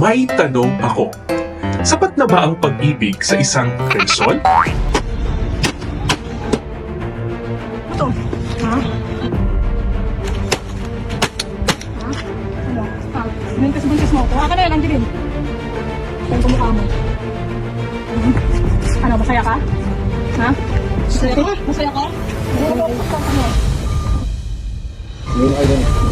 May tanong ako. Sapat na ba ang pag-ibig sa isang relasyon? Ito. Ha? Ha? Ano? Ha? Buntis-buntis mo. Kuha ka na yan, Angeline. Saan kumukha mo? Ano, masaya ka? Ha? Masaya ka? Masaya ka? Ano? Ano? Yun kayo dun. Ha?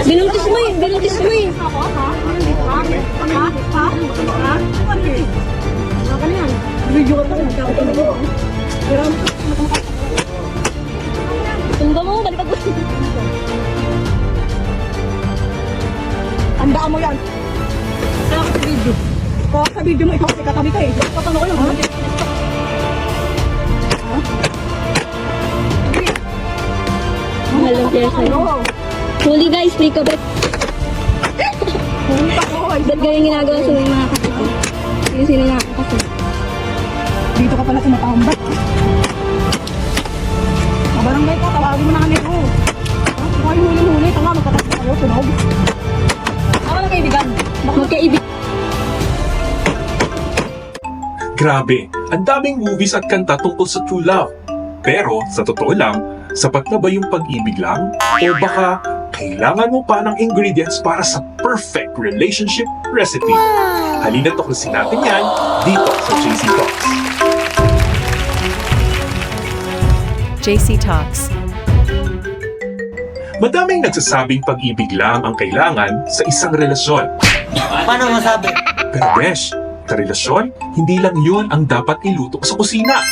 Binuntis mo eh, binuntis mo eh. Ako? Ha? Ha? Ha? Ha? Ha? Ano? Ano yan? Video ka pa rin. Nagkakaroon ko. Pero, mo, balikan mo. Tandaan mo yan. Kaya ka sa video. Kaya sa video mo, ikaw kasi katabi ka eh. Patano ko yun, ha? Ha? Mahal ng Jessa. Ano? Huli guys, free ka ay. Ba't ganyan ginagawa sa mga kapatid? Sino sino nga kasi? Dito ka pala tumatambak. Mabarangay ka, tawagin mo na kami ko. Huwag yung huli-huli. Tama, magkatabi kayo. Tunog. Ako na kaibigan. Magkaibig. Grabe, ang daming movies at kanta tungkol sa true love. Pero, sa totoo lang, sapat na ba yung pag-ibig lang? O baka, kailangan mo pa ng ingredients para sa perfect relationship recipe? Halina tuklasin natin yan dito sa JC Talks. JC Talks. Madaming nagsasabing pag-ibig lang ang kailangan sa isang relasyon. Paano masabi? Pero besh, sa relasyon, hindi lang yun ang dapat iluto sa kusina.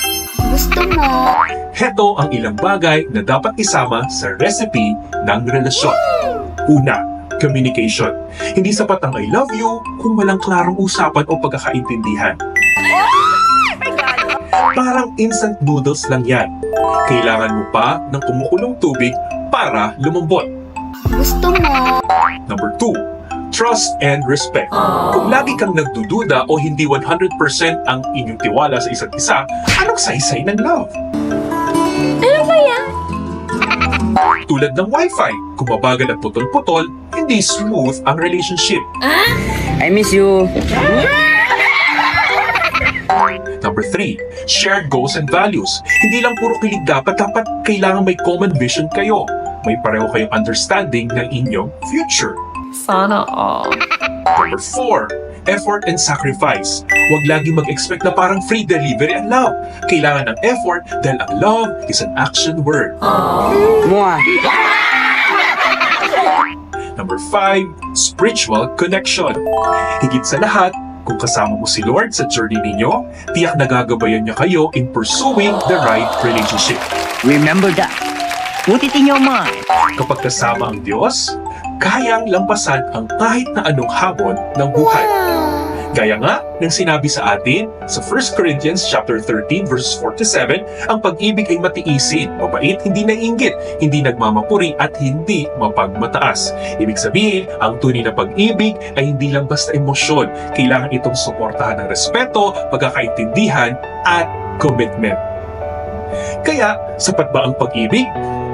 Gusto mo? Heto ang ilang bagay na dapat isama sa recipe ng relasyon. Una, communication. Hindi sapat ang I love you kung walang klarong usapan o pagkakaintindihan. Parang instant noodles lang yan. Kailangan mo pa ng kumukulong tubig para lumambot. Gusto mo? Number two, trust and respect. Kung lagi kang nagdududa o hindi 100% ang inyong tiwala sa isa't isa, anong saysay ng love? Ano ba yan? Tulad ng wifi, kung mabagal at putol-putol, hindi smooth ang relationship. I miss you. Number three, shared goals and values. Hindi lang puro kilig dapat, dapat kailangan may common vision kayo. May pareho kayong understanding ng inyong future. Sana all. Number four, effort and sacrifice. Huwag lagi mag-expect na parang free delivery ang love. Kailangan ng effort dahil ang love is an action word. Mua. Number five, spiritual connection. Higit sa lahat, kung kasama mo si Lord sa journey ninyo, tiyak nagagabayan niya kayo in pursuing the right relationship. Remember that. Put it in your mind. Kapag kasama ang Diyos, kayang lampasan ang kahit na anong hamon ng buhay. Gaya nga ng sinabi sa atin sa 1 Corinthians chapter 13 verses 4 to 7, ang pag-ibig ay matiisin, mabait, hindi naiinggit, hindi nagmamapuri at hindi mapagmataas. Ibig sabihin, ang tunay na pag-ibig ay hindi lang basta emosyon. Kailangan itong suportahan ng respeto, pagkakaintindihan at commitment. Kaya, sapat ba ang pag-ibig?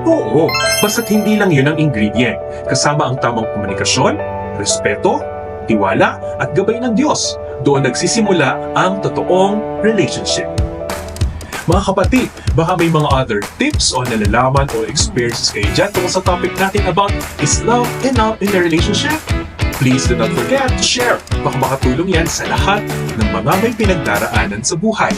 Oo, basta't hindi lang yun ang ingredient. Kasama ang tamang komunikasyon, respeto, tiwala, at gabay ng Diyos. Doon nagsisimula ang totoong relationship. Mga kapatid, baka may mga other tips o nalalaman o experiences kayo dyan tungkol sa topic natin about is love enough in a relationship? Please do not forget to share. Baka makatulong yan sa lahat ng mga may pinagdaraanan sa buhay.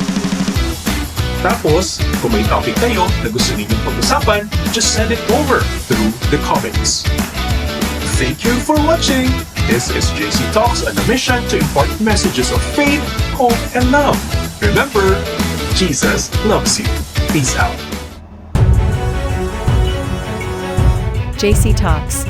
Tapos, kung may topic kayo na gusto ninyong pag-usapan, just send it over through the comments. Thank you for watching! This is JC Talks on a mission to impart messages of faith, hope, and love. Remember, Jesus loves you. Peace out. JC Talks.